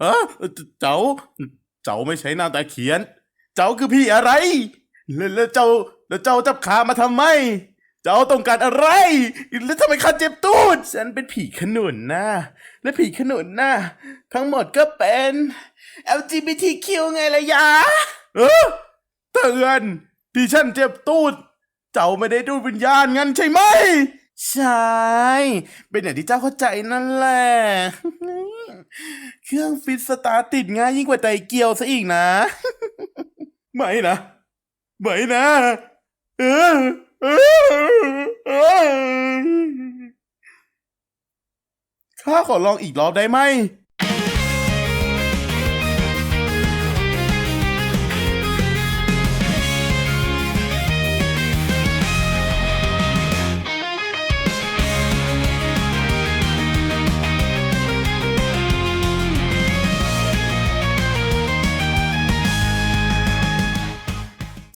เออเจ้า เจ้าไม่ใช่นาตะเขียน เจ้าคือพี่อะไร แล้วแล้วเจ้า แล้วเจ้าจับขามาทำไม เจ้าต้องการอะไร แล้วทำไมข้าเจ็บตูด ฉันเป็นผีขนุนนะ และผีขนุนนะ ทั้งหมดก็เป็น LGBTQ ไงล่ะยะ เออเตือนที่ฉันเจ็บตูด เจ้าไม่ได้ดูวิญญาณงั้นใช่ไหม ใช่เป็นอย่างที่เจ้าเข้าใจนั่นแหละ เครื่องฟิตสตาร์ทติดง่ายยิ่งกว่าไตเกียวซะอีกนะ ไม่นะ ไม่นะเออเออข้าขอลองอีกรอบได้ไหม